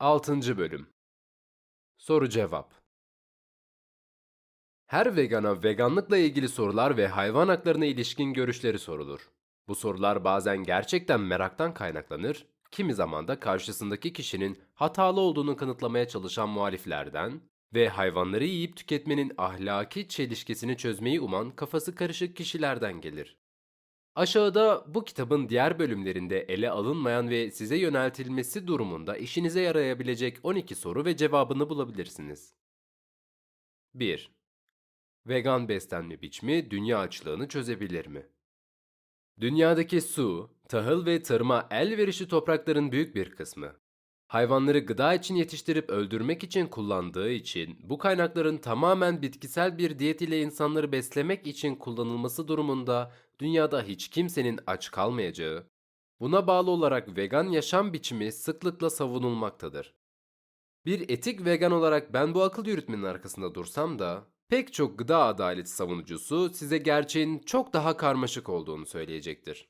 6. Bölüm Soru Cevap Her vegana veganlıkla ilgili sorular ve hayvan haklarına ilişkin görüşleri sorulur. Bu sorular bazen gerçekten meraktan kaynaklanır, kimi zaman da karşısındaki kişinin hatalı olduğunu kanıtlamaya çalışan muhaliflerden ve hayvanları yiyip tüketmenin ahlaki çelişkisini çözmeyi uman kafası karışık kişilerden gelir. Aşağıda bu kitabın diğer bölümlerinde ele alınmayan ve size yöneltilmesi durumunda işinize yarayabilecek 12 soru ve cevabını bulabilirsiniz. 1. Vegan beslenme biçimi dünya açlığını çözebilir mi? Dünyadaki su, tahıl ve tarıma elverişli toprakların büyük bir kısmı. Hayvanları gıda için yetiştirip öldürmek için kullandığı için bu kaynakların tamamen bitkisel bir diyet ile insanları beslemek için kullanılması durumunda dünyada hiç kimsenin aç kalmayacağı, buna bağlı olarak vegan yaşam biçimi sıklıkla savunulmaktadır. Bir etik vegan olarak ben bu akıl yürütmenin arkasında dursam da pek çok gıda adaleti savunucusu size gerçeğin çok daha karmaşık olduğunu söyleyecektir.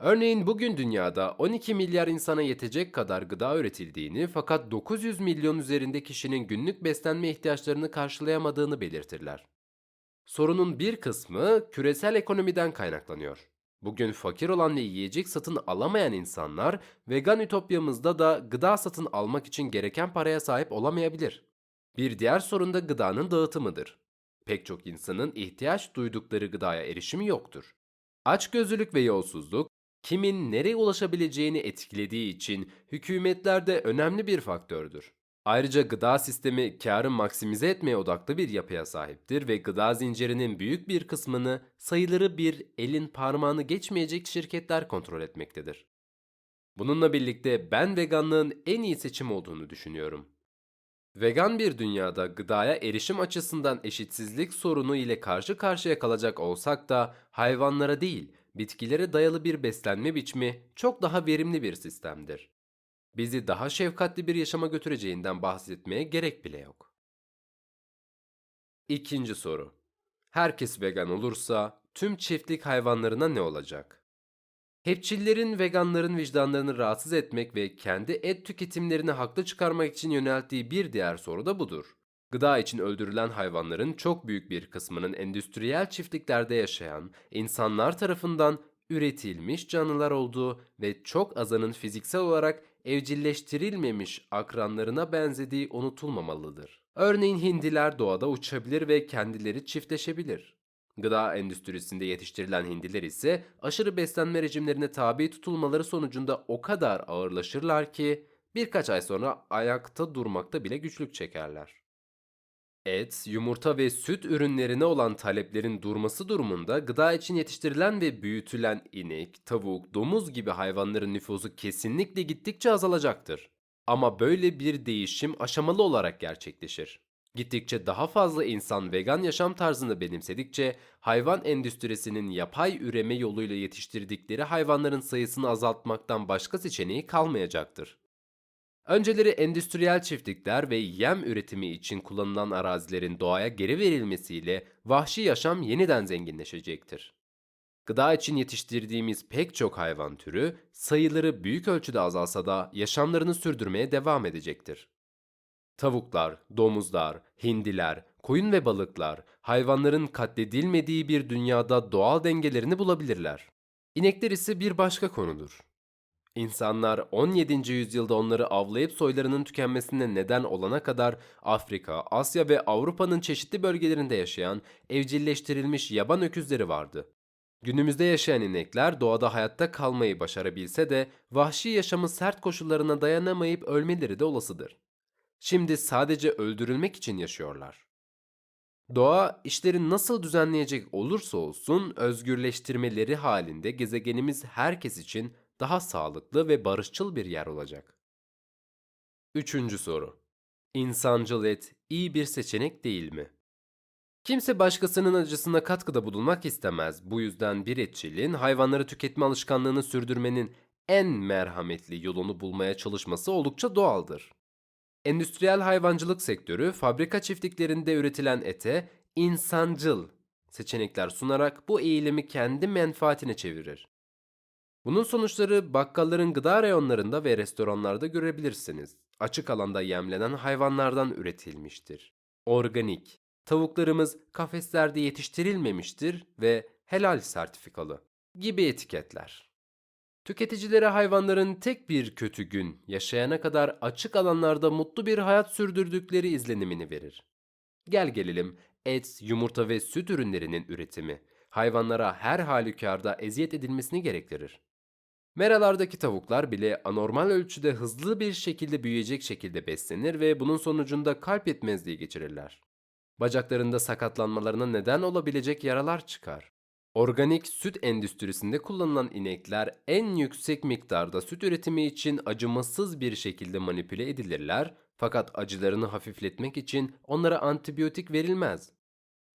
Örneğin bugün dünyada 12 milyar insana yetecek kadar gıda üretildiğini fakat 900 milyon üzerinde kişinin günlük beslenme ihtiyaçlarını karşılayamadığını belirtirler. Sorunun bir kısmı küresel ekonomiden kaynaklanıyor. Bugün fakir olan ve yiyecek satın alamayan insanlar vegan ütopyamızda da gıda satın almak için gereken paraya sahip olamayabilir. Bir diğer sorun da gıdanın dağıtımıdır. Pek çok insanın ihtiyaç duydukları gıdaya erişimi yoktur. Açgözlülük ve yolsuzluk kimin nereye ulaşabileceğini etkilediği için hükümetlerde önemli bir faktördür. Ayrıca gıda sistemi karı maksimize etmeye odaklı bir yapıya sahiptir ve gıda zincirinin büyük bir kısmını sayıları bir elin parmağını geçmeyecek şirketler kontrol etmektedir. Bununla birlikte ben veganlığın en iyi seçim olduğunu düşünüyorum. Vegan bir dünyada gıdaya erişim açısından eşitsizlik sorunu ile karşı karşıya kalacak olsak da hayvanlara değil, bitkilere dayalı bir beslenme biçimi çok daha verimli bir sistemdir. Bizi daha şefkatli bir yaşama götüreceğinden bahsetmeye gerek bile yok. İkinci soru. Herkes vegan olursa tüm çiftlik hayvanlarına ne olacak? Hepçillerin veganların vicdanlarını rahatsız etmek ve kendi et tüketimlerini haklı çıkarmak için yönelttiği bir diğer soru da budur. Gıda için öldürülen hayvanların çok büyük bir kısmının endüstriyel çiftliklerde yaşayan insanlar tarafından üretilmiş canlılar olduğu ve çok azının fiziksel olarak evcilleştirilmemiş akranlarına benzediği unutulmamalıdır. Örneğin hindiler doğada uçabilir ve kendileri çiftleşebilir. Gıda endüstrisinde yetiştirilen hindiler ise aşırı beslenme rejimlerine tabi tutulmaları sonucunda o kadar ağırlaşırlar ki birkaç ay sonra ayakta durmakta bile güçlük çekerler. Et, yumurta ve süt ürünlerine olan taleplerin durması durumunda gıda için yetiştirilen ve büyütülen inek, tavuk, domuz gibi hayvanların nüfusu kesinlikle gittikçe azalacaktır. Ama böyle bir değişim aşamalı olarak gerçekleşir. Gittikçe daha fazla insan vegan yaşam tarzını benimsedikçe hayvan endüstrisinin yapay üreme yoluyla yetiştirdikleri hayvanların sayısını azaltmaktan başka seçeneği kalmayacaktır. Önceleri endüstriyel çiftlikler ve yem üretimi için kullanılan arazilerin doğaya geri verilmesiyle vahşi yaşam yeniden zenginleşecektir. Gıda için yetiştirdiğimiz pek çok hayvan türü sayıları büyük ölçüde azalsa da yaşamlarını sürdürmeye devam edecektir. Tavuklar, domuzlar, hindiler, koyun ve balıklar hayvanların katledilmediği bir dünyada doğal dengelerini bulabilirler. İnekler ise bir başka konudur. İnsanlar 17. yüzyılda onları avlayıp soylarının tükenmesine neden olana kadar Afrika, Asya ve Avrupa'nın çeşitli bölgelerinde yaşayan evcilleştirilmiş yaban öküzleri vardı. Günümüzde yaşayan inekler doğada hayatta kalmayı başarabilse de vahşi yaşamın sert koşullarına dayanamayıp ölmeleri de olasıdır. Şimdi sadece öldürülmek için yaşıyorlar. Doğa işleri nasıl düzenleyecek olursa olsun özgürleştirmeleri halinde gezegenimiz herkes için daha sağlıklı ve barışçıl bir yer olacak. Üçüncü soru. İnsancıl et iyi bir seçenek değil mi? Kimse başkasının acısına katkıda bulunmak istemez. Bu yüzden bir etçilin hayvanları tüketme alışkanlığını sürdürmenin en merhametli yolunu bulmaya çalışması oldukça doğaldır. Endüstriyel hayvancılık sektörü fabrika çiftliklerinde üretilen ete insancıl seçenekler sunarak bu eğilimi kendi menfaatine çevirir. Bunun sonuçları bakkalların gıda reyonlarında ve restoranlarda görebilirsiniz. Açık alanda yemlenen hayvanlardan üretilmiştir. Organik. Tavuklarımız kafeslerde yetiştirilmemiştir ve helal sertifikalı gibi etiketler. Tüketicilere hayvanların tek bir kötü gün yaşayana kadar açık alanlarda mutlu bir hayat sürdürdükleri izlenimini verir. Gel gelelim et, yumurta ve süt ürünlerinin üretimi hayvanlara her halükarda eziyet edilmesini gerektirir. Meralardaki tavuklar bile anormal ölçüde hızlı bir şekilde büyüyecek şekilde beslenir ve bunun sonucunda kalp yetmezliği geçirirler. Bacaklarında sakatlanmalarına neden olabilecek yaralar çıkar. Organik süt endüstrisinde kullanılan inekler en yüksek miktarda süt üretimi için acımasız bir şekilde manipüle edilirler fakat acılarını hafifletmek için onlara antibiyotik verilmez.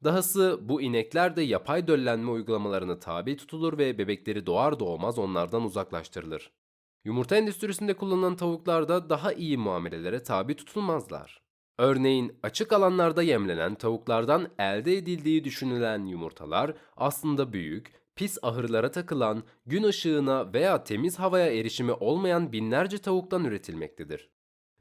Dahası bu inekler de yapay döllenme uygulamalarına tabi tutulur ve bebekleri doğar doğmaz onlardan uzaklaştırılır. Yumurta endüstrisinde kullanılan tavuklar da daha iyi muamelelere tabi tutulmazlar. Örneğin açık alanlarda yemlenen tavuklardan elde edildiği düşünülen yumurtalar aslında büyük, pis ahırlara takılan, gün ışığına veya temiz havaya erişimi olmayan binlerce tavuktan üretilmektedir.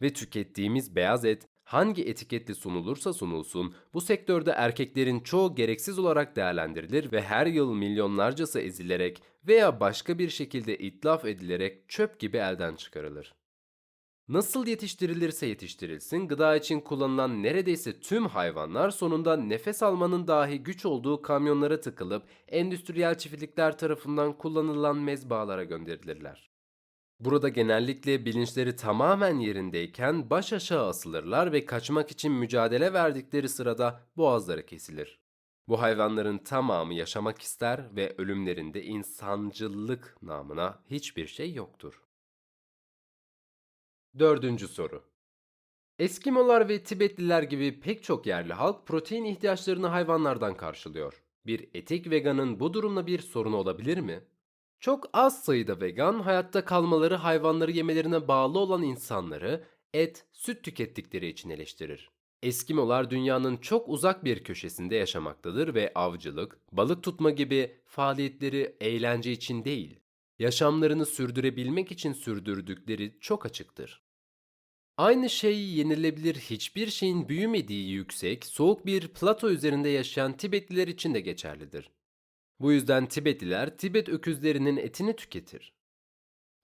Ve tükettiğimiz beyaz et hangi etiketle sunulursa sunulsun bu sektörde erkeklerin çoğu gereksiz olarak değerlendirilir ve her yıl milyonlarcası ezilerek veya başka bir şekilde itlaf edilerek çöp gibi elden çıkarılır. Nasıl yetiştirilirse yetiştirilsin, gıda için kullanılan neredeyse tüm hayvanlar sonunda nefes almanın dahi güç olduğu kamyonlara tıkılıp endüstriyel çiftlikler tarafından kullanılan mezbahalara gönderilirler. Burada genellikle bilinçleri tamamen yerindeyken baş aşağı asılırlar ve kaçmak için mücadele verdikleri sırada boğazları kesilir. Bu hayvanların tamamı yaşamak ister ve ölümlerinde insancıllık namına hiçbir şey yoktur. Dördüncü soru. Eskimolar ve Tibetliler gibi pek çok yerli halk protein ihtiyaçlarını hayvanlardan karşılıyor. Bir etik veganın bu durumla bir sorunu olabilir mi? Çok az sayıda vegan hayatta kalmaları hayvanları yemelerine bağlı olan insanları et, süt tükettikleri için eleştirir. Eskimolar dünyanın çok uzak bir köşesinde yaşamaktadır ve avcılık, balık tutma gibi faaliyetleri eğlence için değil, yaşamlarını sürdürebilmek için sürdürdükleri çok açıktır. Aynı şey yenilebilir hiçbir şeyin büyümediği yüksek, soğuk bir plato üzerinde yaşayan Tibetliler için de geçerlidir. Bu yüzden Tibetliler Tibet öküzlerinin etini tüketir.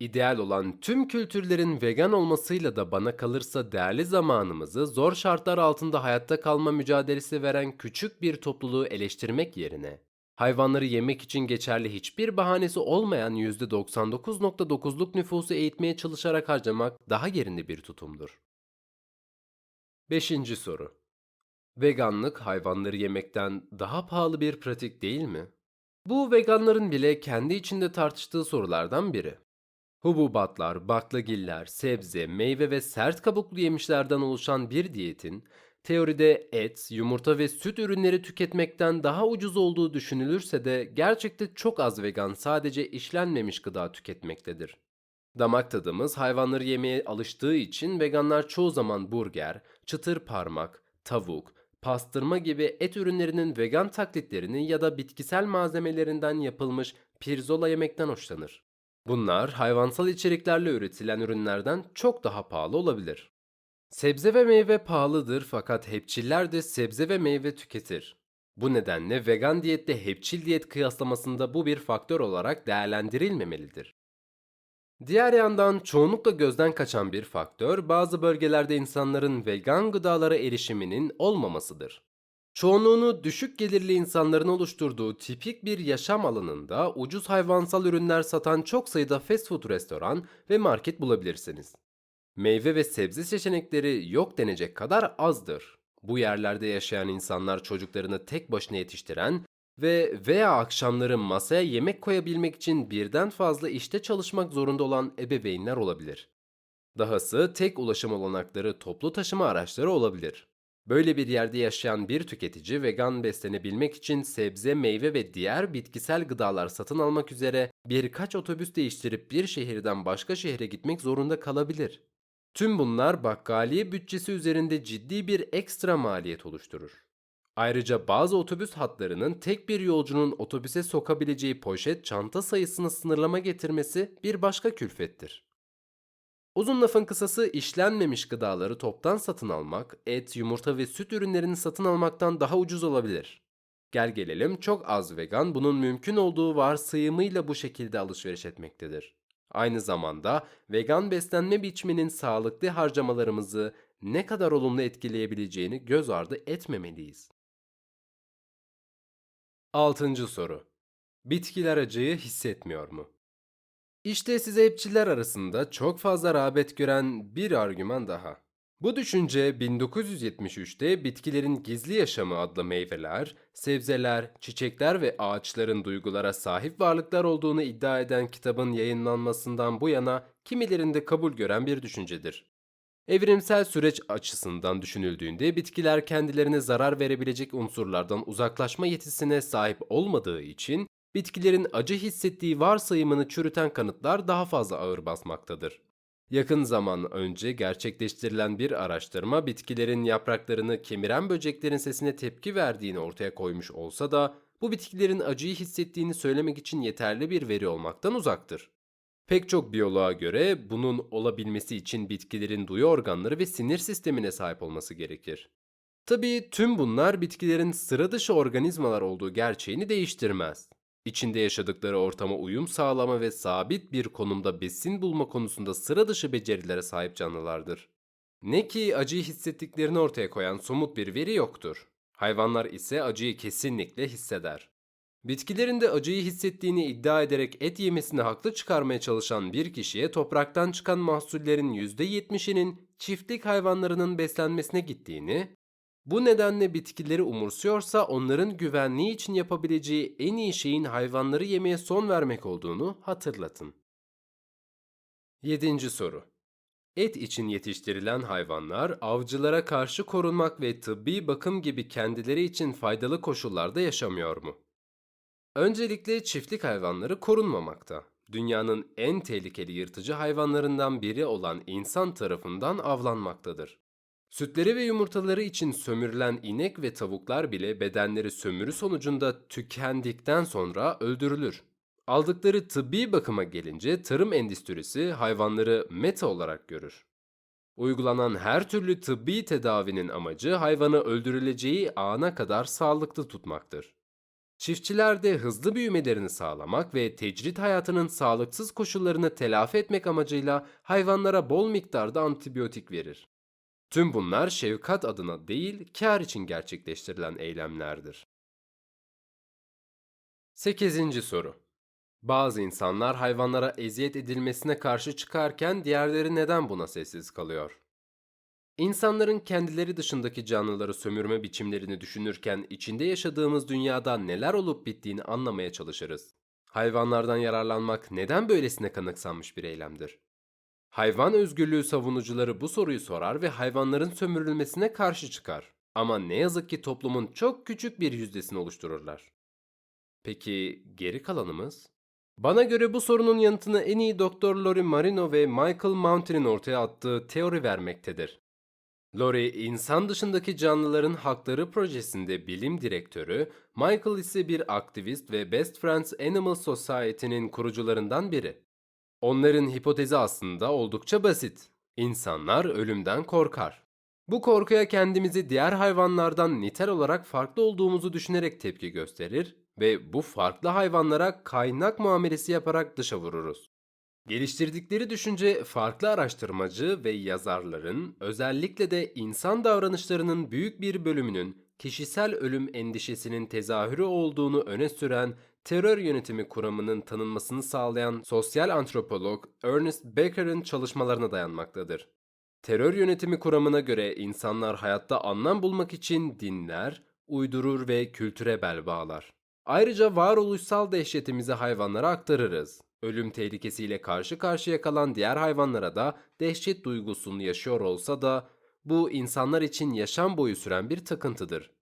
İdeal olan tüm kültürlerin vegan olmasıyla da bana kalırsa değerli zamanımızı zor şartlar altında hayatta kalma mücadelesi veren küçük bir topluluğu eleştirmek yerine hayvanları yemek için geçerli hiçbir bahanesi olmayan %99.9'luk nüfusu eğitmeye çalışarak harcamak daha yerinde bir tutumdur. 5. soru. Veganlık hayvanları yemekten daha pahalı bir pratik değil mi? Bu veganların bile kendi içinde tartıştığı sorulardan biri. Hububatlar, baklagiller, sebze, meyve ve sert kabuklu yemişlerden oluşan bir diyetin teoride et, yumurta ve süt ürünleri tüketmekten daha ucuz olduğu düşünülürse de gerçekte çok az vegan sadece işlenmemiş gıda tüketmektedir. Damak tadımız hayvanları yemeye alıştığı için veganlar çoğu zaman burger, çıtır parmak, tavuk, pastırma gibi et ürünlerinin vegan taklitlerini ya da bitkisel malzemelerinden yapılmış pirzola yemekten hoşlanır. Bunlar hayvansal içeriklerle üretilen ürünlerden çok daha pahalı olabilir. Sebze ve meyve pahalıdır fakat hepçiller de sebze ve meyve tüketir. Bu nedenle vegan diyette hepçil diyet kıyaslamasında bu bir faktör olarak değerlendirilmemelidir. Diğer yandan çoğunlukla gözden kaçan bir faktör bazı bölgelerde insanların vegan gıdalara erişiminin olmamasıdır. Çoğunluğunu düşük gelirli insanların oluşturduğu tipik bir yaşam alanında ucuz hayvansal ürünler satan çok sayıda fast food restoran ve market bulabilirsiniz. Meyve ve sebze seçenekleri yok denecek kadar azdır. Bu yerlerde yaşayan insanlar çocuklarını tek başına yetiştiren ve veya akşamları masaya yemek koyabilmek için birden fazla işte çalışmak zorunda olan ebeveynler olabilir. Dahası tek ulaşım olanakları toplu taşıma araçları olabilir. Böyle bir yerde yaşayan bir tüketici vegan beslenebilmek için sebze, meyve ve diğer bitkisel gıdalar satın almak üzere birkaç otobüs değiştirip bir şehirden başka şehre gitmek zorunda kalabilir. Tüm bunlar bakkaliye bütçesi üzerinde ciddi bir ekstra maliyet oluşturur. Ayrıca bazı otobüs hatlarının tek bir yolcunun otobüse sokabileceği poşet çanta sayısını sınırlama getirmesi bir başka külfettir. Uzun lafın kısası işlenmemiş gıdaları toptan satın almak, et, yumurta ve süt ürünlerini satın almaktan daha ucuz olabilir. Gel gelelim çok az vegan bunun mümkün olduğu varsayımıyla bu şekilde alışveriş etmektedir. Aynı zamanda vegan beslenme biçiminin sağlıklı harcamalarımızı ne kadar olumlu etkileyebileceğini göz ardı etmemeliyiz. 6. soru. Bitkiler acıyı hissetmiyor mu? İşte size hepçiler arasında çok fazla rağbet gören bir argüman daha. Bu düşünce 1973'te Bitkilerin Gizli Yaşamı adlı meyveler, sebzeler, çiçekler ve ağaçların duygulara sahip varlıklar olduğunu iddia eden kitabın yayınlanmasından bu yana kimilerinde kabul gören bir düşüncedir. Evrimsel süreç açısından düşünüldüğünde bitkiler kendilerine zarar verebilecek unsurlardan uzaklaşma yetisine sahip olmadığı için bitkilerin acı hissettiği varsayımını çürüten kanıtlar daha fazla ağır basmaktadır. Yakın zaman önce gerçekleştirilen bir araştırma bitkilerin yapraklarını kemiren böceklerin sesine tepki verdiğini ortaya koymuş olsa da bu bitkilerin acıyı hissettiğini söylemek için yeterli bir veri olmaktan uzaktır. Pek çok biyoloğa göre bunun olabilmesi için bitkilerin duyu organları ve sinir sistemine sahip olması gerekir. Tabii tüm bunlar bitkilerin sıra dışı organizmalar olduğu gerçeğini değiştirmez. İçinde yaşadıkları ortama uyum sağlama ve sabit bir konumda besin bulma konusunda sıra dışı becerilere sahip canlılardır. Ne ki acıyı hissettiklerini ortaya koyan somut bir veri yoktur. Hayvanlar ise acıyı kesinlikle hisseder. Bitkilerin de acıyı hissettiğini iddia ederek et yemesini haklı çıkarmaya çalışan bir kişiye topraktan çıkan mahsullerin %70'inin çiftlik hayvanlarının beslenmesine gittiğini, bu nedenle bitkileri umursuyorsa onların güvenliği için yapabileceği en iyi şeyin hayvanları yemeye son vermek olduğunu hatırlatın. 7. soru. Et için yetiştirilen hayvanlar avcılara karşı korunmak ve tıbbi bakım gibi kendileri için faydalı koşullarda yaşamıyor mu? Öncelikle çiftlik hayvanları korunmamakta. Dünyanın en tehlikeli yırtıcı hayvanlarından biri olan insan tarafından avlanmaktadır. Sütleri ve yumurtaları için sömürülen inek ve tavuklar bile bedenleri sömürü sonucunda tükendikten sonra öldürülür. Aldıkları tıbbi bakıma gelince tarım endüstrisi hayvanları meta olarak görür. Uygulanan her türlü tıbbi tedavinin amacı hayvanı öldürüleceği ana kadar sağlıklı tutmaktır. Çiftçiler de hızlı büyümelerini sağlamak ve tecrit hayatının sağlıksız koşullarını telafi etmek amacıyla hayvanlara bol miktarda antibiyotik verir. Tüm bunlar şefkat adına değil, kar için gerçekleştirilen eylemlerdir. 8. soru. Bazı insanlar hayvanlara eziyet edilmesine karşı çıkarken diğerleri neden buna sessiz kalıyor? İnsanların kendileri dışındaki canlıları sömürme biçimlerini düşünürken içinde yaşadığımız dünyada neler olup bittiğini anlamaya çalışırız. Hayvanlardan yararlanmak neden böylesine kanıksanmış bir eylemdir? Hayvan özgürlüğü savunucuları bu soruyu sorar ve hayvanların sömürülmesine karşı çıkar. Ama ne yazık ki toplumun çok küçük bir yüzdesini oluştururlar. Peki geri kalanımız? Bana göre bu sorunun yanıtını en iyi Dr. Lori Marino ve Michael Mountain'in ortaya attığı teori vermektedir. Lori, insan dışındaki canlıların hakları projesinde bilim direktörü, Michael ise bir aktivist ve Best Friends Animal Society'nin kurucularından biri. Onların hipotezi aslında oldukça basit. İnsanlar ölümden korkar. Bu korkuya kendimizi diğer hayvanlardan nitel olarak farklı olduğumuzu düşünerek tepki gösterir ve bu farklı hayvanlara kaynak muamelesi yaparak dışa vururuz. Geliştirdikleri düşünce farklı araştırmacı ve yazarların özellikle de insan davranışlarının büyük bir bölümünün kişisel ölüm endişesinin tezahürü olduğunu öne süren terör yönetimi kuramının tanınmasını sağlayan sosyal antropolog Ernest Becker'ın çalışmalarına dayanmaktadır. Terör yönetimi kuramına göre insanlar hayatta anlam bulmak için dinler, uydurur ve kültüre bel bağlar. Ayrıca varoluşsal dehşetimizi hayvanlara aktarırız. Ölüm tehlikesiyle karşı karşıya kalan diğer hayvanlara da dehşet duygusunu yaşıyor olsa da bu insanlar için yaşam boyu süren bir takıntıdır.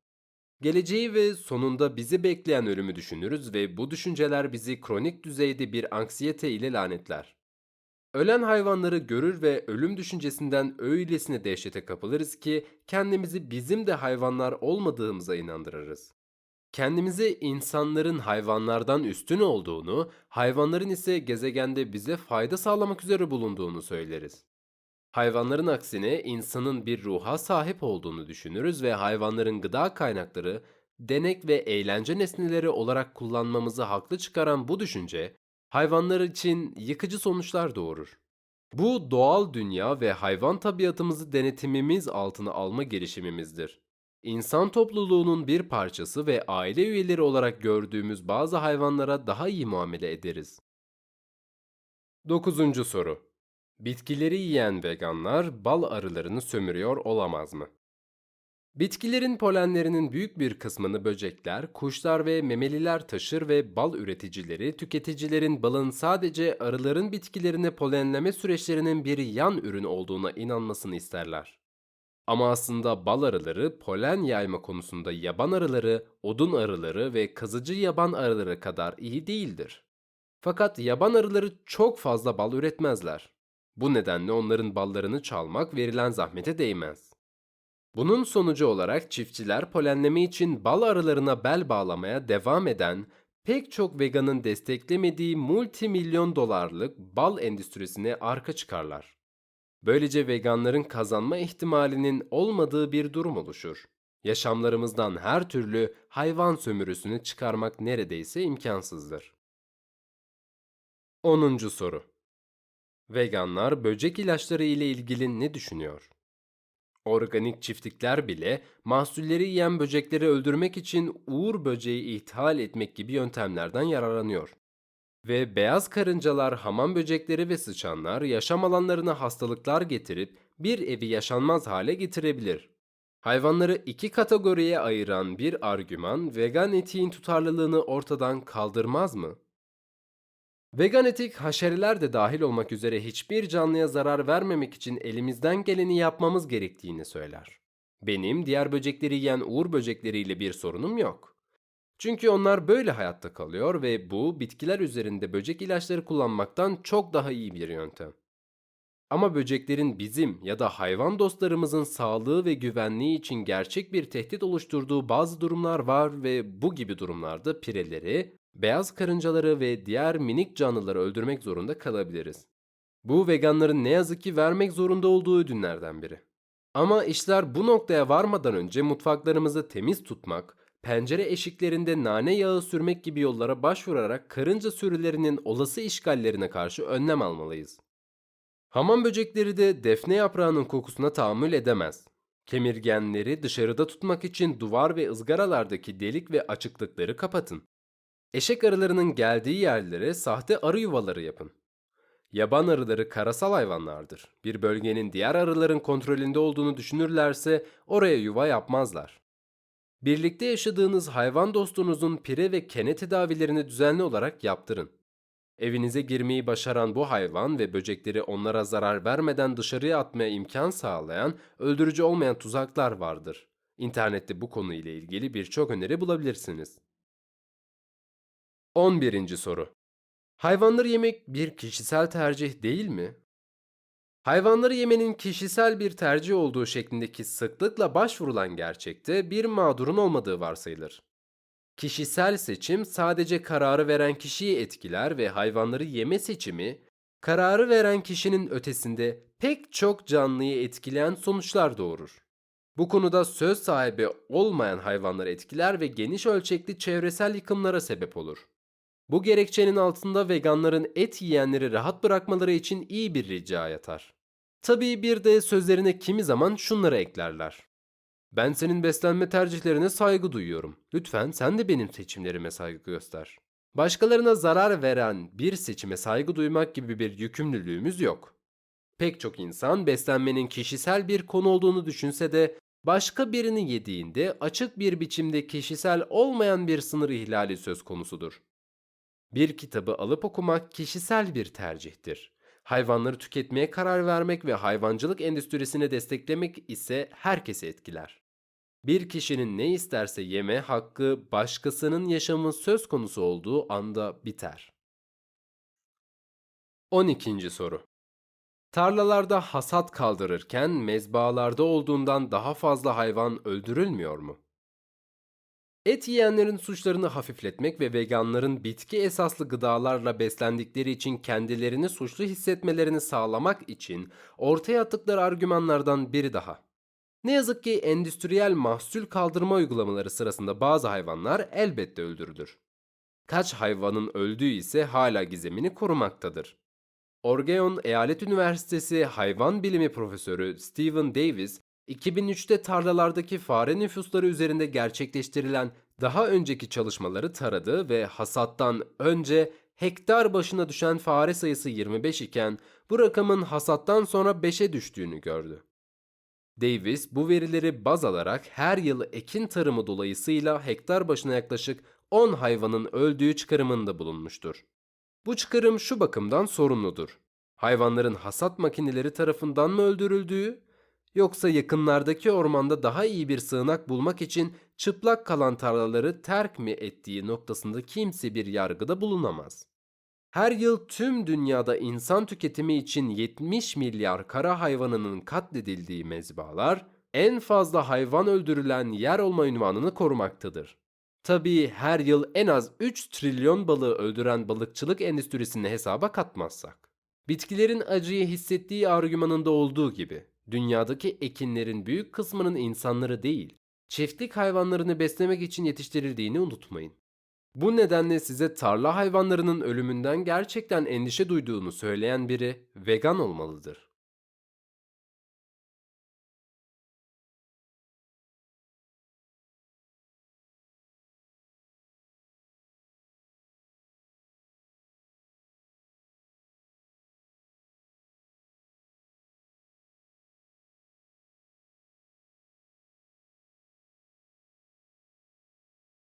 Geleceği ve sonunda bizi bekleyen ölümü düşünürüz ve bu düşünceler bizi kronik düzeyde bir anksiyete ile lanetler. ölen hayvanları görür ve ölüm düşüncesinden öylesine dehşete kapılırız ki kendimizi bizim de hayvanlar olmadığımıza inandırırız. Kendimize insanların hayvanlardan üstün olduğunu, hayvanların ise gezegende bize fayda sağlamak üzere bulunduğunu söyleriz. Hayvanların aksine insanın bir ruha sahip olduğunu düşünürüz ve hayvanların gıda kaynakları, denek ve eğlence nesneleri olarak kullanmamızı haklı çıkaran bu düşünce, hayvanlar için yıkıcı sonuçlar doğurur. Bu doğal dünya ve hayvan tabiatımızı denetimimiz altına alma girişimimizdir. İnsan topluluğunun bir parçası ve aile üyeleri olarak gördüğümüz bazı hayvanlara daha iyi muamele ederiz. 9. soru. Bitkileri yiyen veganlar bal arılarını sömürüyor olamaz mı? Bitkilerin polenlerinin büyük bir kısmını böcekler, kuşlar ve memeliler taşır ve bal üreticileri, tüketicilerin balın sadece arıların bitkilerine polenleme süreçlerinin bir yan ürün olduğuna inanmasını isterler. Ama aslında bal arıları polen yayma konusunda yaban arıları, odun arıları ve kazıcı yaban arıları kadar iyi değildir. Fakat yaban arıları çok fazla bal üretmezler. Bu nedenle onların ballarını çalmak verilen zahmete değmez. Bunun sonucu olarak çiftçiler polenleme için bal arılarına bel bağlamaya devam eden pek çok veganın desteklemediği multimilyon dolarlık bal endüstrisine arka çıkarlar. Böylece veganların kazanma ihtimalinin olmadığı bir durum oluşur. Yaşamlarımızdan her türlü hayvan sömürüsünü çıkarmak neredeyse imkansızdır. 10. soru. Veganlar böcek ilaçları ile ilgili ne düşünüyor? Organik çiftlikler bile mahsulleri yiyen böcekleri öldürmek için uğur böceği ithal etmek gibi yöntemlerden yararlanıyor. Ve beyaz karıncalar, hamam böcekleri ve sıçanlar yaşam alanlarına hastalıklar getirip bir evi yaşanmaz hale getirebilir. Hayvanları iki kategoriye ayıran bir argüman vegan etiğin tutarlılığını ortadan kaldırmaz mı? Vegan etik haşereler de dahil olmak üzere hiçbir canlıya zarar vermemek için elimizden geleni yapmamız gerektiğini söyler. Benim diğer böcekleri yiyen uğur böcekleriyle bir sorunum yok. Çünkü onlar böyle hayatta kalıyor ve bu bitkiler üzerinde böcek ilaçları kullanmaktan çok daha iyi bir yöntem. Ama böceklerin bizim ya da hayvan dostlarımızın sağlığı ve güvenliği için gerçek bir tehdit oluşturduğu bazı durumlar var ve bu gibi durumlarda pireleri, beyaz karıncaları ve diğer minik canlıları öldürmek zorunda kalabiliriz. Bu veganların ne yazık ki vermek zorunda olduğu ödünlerden biri. Ama işler bu noktaya varmadan önce mutfaklarımızı temiz tutmak, pencere eşiklerinde nane yağı sürmek gibi yollara başvurarak karınca sürülerinin olası işgallerine karşı önlem almalıyız. Hamam böcekleri de defne yaprağının kokusuna tahammül edemez. Kemirgenleri dışarıda tutmak için duvar ve ızgaralardaki delik ve açıklıkları kapatın. Eşek arılarının geldiği yerlere sahte arı yuvaları yapın. Yaban arıları karasal hayvanlardır. Bir bölgenin diğer arıların kontrolünde olduğunu düşünürlerse oraya yuva yapmazlar. Birlikte yaşadığınız hayvan dostunuzun pire ve kene tedavilerini düzenli olarak yaptırın. Evinize girmeyi başaran bu hayvan ve böcekleri onlara zarar vermeden dışarıya atmaya imkan sağlayan, öldürücü olmayan tuzaklar vardır. İnternette bu konu ile ilgili birçok öneri bulabilirsiniz. 11. soru. Hayvanları yemek bir kişisel tercih değil mi? Hayvanları yemenin kişisel bir tercih olduğu şeklindeki sıklıkla başvurulan gerçekte bir mağdurun olmadığı varsayılır. Kişisel seçim sadece kararı veren kişiyi etkiler ve hayvanları yeme seçimi, kararı veren kişinin ötesinde pek çok canlıyı etkileyen sonuçlar doğurur. Bu konuda söz sahibi olmayan hayvanları etkiler ve geniş ölçekli çevresel yıkımlara sebep olur. Bu gerekçenin altında veganların et yiyenleri rahat bırakmaları için iyi bir rica yatar. Tabii bir de sözlerine kimi zaman şunları eklerler. Ben senin beslenme tercihlerine saygı duyuyorum. Lütfen sen de benim seçimlerime saygı göster. Başkalarına zarar veren bir seçime saygı duymak gibi bir yükümlülüğümüz yok. Pek çok insan beslenmenin kişisel bir konu olduğunu düşünse de başka birini yediğinde açık bir biçimde kişisel olmayan bir sınır ihlali söz konusudur. Bir kitabı alıp okumak kişisel bir tercihtir. Hayvanları tüketmeye karar vermek ve hayvancılık endüstrisini desteklemek ise herkesi etkiler. Bir kişinin ne isterse yeme hakkı başkasının yaşamı söz konusu olduğu anda biter. 12. soru. Tarlalarda hasat kaldırırken mezbahalarda olduğundan daha fazla hayvan öldürülmüyor mu? Et yiyenlerin suçlarını hafifletmek ve veganların bitki esaslı gıdalarla beslendikleri için kendilerini suçlu hissetmelerini sağlamak için ortaya attıkları argümanlardan biri daha. Ne yazık ki endüstriyel mahsul kaldırma uygulamaları sırasında bazı hayvanlar elbette öldürülür. Kaç hayvanın öldüğü ise hala gizemini korumaktadır. Oregon Eyalet Üniversitesi Hayvan Bilimi Profesörü Stephen Davis, 2003'te tarlalardaki fare nüfusları üzerinde gerçekleştirilen daha önceki çalışmaları taradı ve hasattan önce hektar başına düşen fare sayısı 25 iken bu rakamın hasattan sonra 5'e düştüğünü gördü. Davis bu verileri baz alarak her yıl ekin tarımı dolayısıyla hektar başına yaklaşık 10 hayvanın öldüğü çıkarımında bulunmuştur. Bu çıkarım şu bakımdan sorumludur. Hayvanların hasat makineleri tarafından mı öldürüldüğü, yoksa yakınlardaki ormanda daha iyi bir sığınak bulmak için çıplak kalan tarlaları terk mi ettiği noktasında kimse bir yargıda bulunamaz. Her yıl tüm dünyada insan tüketimi için 70 milyar kara hayvanının katledildiği mezbalar, en fazla hayvan öldürülen yer olma ünvanını korumaktadır. Tabii her yıl en az 3 trilyon balığı öldüren balıkçılık endüstrisini hesaba katmazsak. Bitkilerin acıyı hissettiği argümanında olduğu gibi, dünyadaki ekinlerin büyük kısmının insanları değil, çiftlik hayvanlarını beslemek için yetiştirildiğini unutmayın. Bu nedenle size tarla hayvanlarının ölümünden gerçekten endişe duyduğunu söyleyen biri vegan olmalıdır.